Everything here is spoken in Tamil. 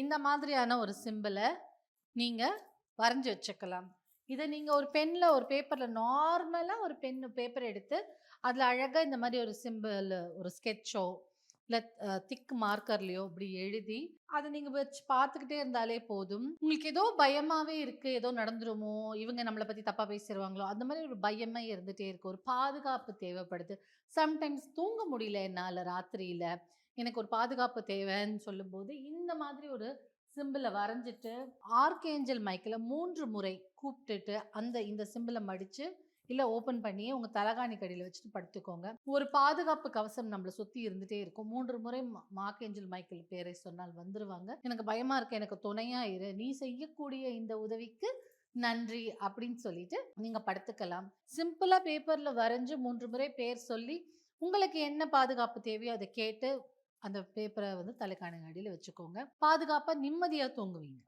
இந்த மாதிரியான ஒரு சிம்பிளை நீங்கள் வரைஞ்சி வச்சுக்கலாம். இதை நீங்கள் ஒரு பெனில் ஒரு பேப்பரில் நார்மலாக ஒரு பென் பேப்பர் எடுத்து அதில் அழகாக இந்த மாதிரி ஒரு சிம்பிள் ஒரு ஸ்கெட்சோ இல்லை திக் மார்க்கர்லையோ இப்படி எழுதி அதை நீங்கள் வச்சு பார்த்துக்கிட்டே இருந்தாலே போதும். உங்களுக்கு ஏதோ பயமாகவே இருக்குது ஏதோ நடந்துருமோ இவங்க நம்மளை பற்றி தப்பாக பேசிடுவாங்களோ அந்த மாதிரி ஒரு பயமே இருந்துகிட்டே இருக்கு. ஒரு பாதுகாப்பு தேவைப்படுது. சம்டைம்ஸ் தூங்க முடியல என்னால் ராத்திரியில். எனக்கு ஒரு பாதுகாப்பு தேவைன்னு சொல்லும்போது இந்த மாதிரி ஒரு சிம்பிளை வரைஞ்சிட்டு ஆர்கேஞ்சல் மைக்கில் மூன்று முறை கூப்பிட்டுட்டு அந்த இந்த சிம்பிளை மடித்து இல்லை ஓப்பன் பண்ணி உங்கள் தலகாணி கடியில் வச்சுட்டு படுத்துக்கோங்க. ஒரு பாதுகாப்பு கவசம் நம்மளை சுற்றி இருந்துகிட்டே இருக்கும். மூன்று முறை மார்க்கேஞ்சல் மைக்கேல் பேரை சொன்னால் வந்துருவாங்க. எனக்கு பயமாக இருக்க. எனக்கு துணையாக இரு. நீ செய்யக்கூடிய இந்த உதவிக்கு நன்றி அப்படின்னு சொல்லிட்டு நீங்கள் படுத்துக்கலாம். சிம்பிளாக பேப்பரில் வரைஞ்சு மூன்று முறை பேர் சொல்லி உங்களுக்கு என்ன பாதுகாப்பு தேவையோ அதை கேட்டு அந்த பேப்பரை வந்து தலைக்கான அடியில் வச்சுக்கோங்க. பாதுகாப்பாக நிம்மதியாக தூங்குவீங்க.